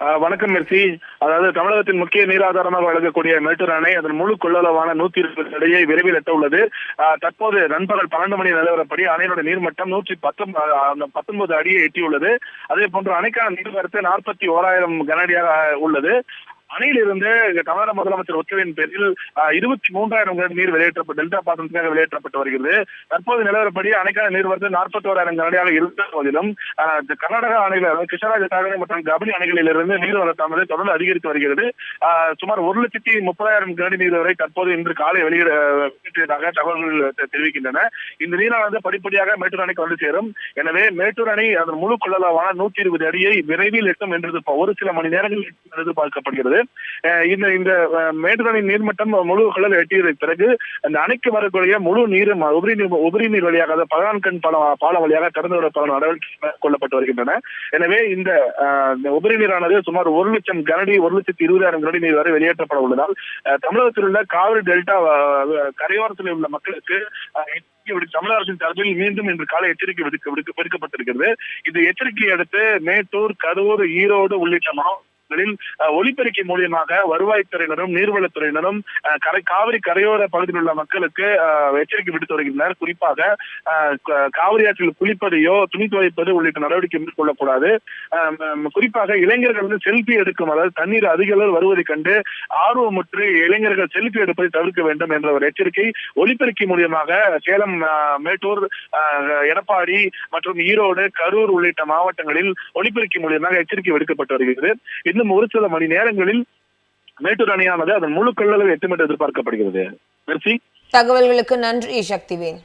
வணக்கம் மெர்சி. அதாவது தமிழகத்தின் முக்கிய நீராதாரமாக வழங்கக்கூடிய மேட்டூர் அணை அதன் முழு கொள்ளளவான நூத்தி இருபது அடியை விரைவில் எட்ட உள்ளது. ஆஹ் தற்போது நண்பகல் பன்னெண்டு மணி நிலவரப்படி அணையோட நீர்மட்டம் நூற்றி பத்தொன்பது அடியை எட்டியுள்ளது. அதே போன்று அணைக்கான நீர்வரத்து நாற்பத்தி ஓராயிரம் கனஅடியாக உள்ளது. அணையிலிருந்து இருந்து தமிழக முதலமைச்சர் உத்தரவின் பேரில் இருபத்தி மூன்றாயிரம் கன நீர் வெளியேற்றப்பட்டு டெல்டா பாசனத்துக்காக வெளியேற்றப்பட்டு வருகிறது. தற்போது நிலவரப்படி அணைக்கான நீர்வரத்து நாற்பத்தோராயிரம் கனடியாக இருந்த போதிலும் கர்நாடக அணைகள் கிருஷ்ணராஜ சாகரை மற்றும் கபினி அணைகளிலிருந்து நீர்வரத்தானது தொடர்ந்து அதிகரித்து வருகிறது. சுமார் ஒரு லட்சத்தி முப்பதாயிரம் கனடி நீர் வரை தற்போது இன்று காலை வெளியிட வெளியிட்டதாக தகவல்கள் தெரிவிக்கின்றன. இந்த நீரானது படிப்படியாக மேட்டூர் அணைக்கு வந்து சேரும். எனவே மேட்டூர் அணை அதன் முழு கொள்ளளவான நூற்றி இருபது அடியை விரைவில் எட்டும் என்று ஒரு சில மணி நேரங்களில் எதிர்பார்க்கப்படுகிறது. இந்த இந்த அஹ், நீர்மட்டம் முழு கொள்ளல் எட்டியதை பிறகு அந்த அணைக்கு வரக்கூடிய முழு நீரும் உபரி நீர் உபரி நீர் வழியாக அதாவது பகவான்கண் பாலம் பாலம் வழியாக திறந்து விடப்படும் நடவடிக்கை மேற்கொள்ளப்பட்டு வருகின்றன. எனவே இந்த உபரி நீரானது சுமார் ஒரு லட்சம் கனடி ஒரு லட்சத்தி இருபதாயிரம் கனடி நீர் வரை வெளியேற்றப்பட உள்ளதால் தமிழகத்தில் உள்ள காவிரி டெல்டா கரையோரத்தில் உள்ள மக்களுக்கு தமிழக அரசின் சார்பில் மீண்டும் இன்று காலை எச்சரிக்கை விடுக்க விடுக்க விடுக்கப்பட்டிருக்கிறது. இந்த எச்சரிக்கையை அடுத்து மேட்டூர் கரூர் ஈரோடு உள்ளிட்ட மாவட்டங்களில் ஒலிபெருக்கி மூலியமாக வருவாய்த்துறையினரும் நீர்வளத்துறையினரும் கரை காவிரி கரையோர பகுதியில் உள்ள மக்களுக்கு எச்சரிக்கை விடுத்து வருகின்றனர். குறிப்பாக காவிரி ஆற்றில் குளிப்பதையோ துணி துவைப்பது உள்ளிட்ட நடவடிக்கை மேற்கொள்ளக்கூடாது. குறிப்பாக இளைஞர்கள் வந்து செல்ஃபி எடுக்கும் அதாவது தண்ணீர் அதிக அளவில் வருவதைக் கண்டு ஆர்வமுற்று இளைஞர்கள் செல்ஃபி எடுப்பதை தவிர்க்க வேண்டும் என்ற ஒரு எச்சரிக்கை ஒலிபெருக்கி மூலியமாக சேலம் மேட்டூர் எடப்பாடி மற்றும் ஈரோடு கரூர் உள்ளிட்ட மாவட்டங்களில் ஒலிபெருக்கி மூலியமாக எச்சரிக்கை விடுக்கப்பட்டு வருகிறது. இன்னும் ஒரு சில மணி நேரங்களில் மேட்டூர் அணையானது அதன் முழு கொள்ளளவு எட்டும் எதிர்பார்க்கப்படுகிறது. தகவல்களுக்கு நன்றி சக்திவேன்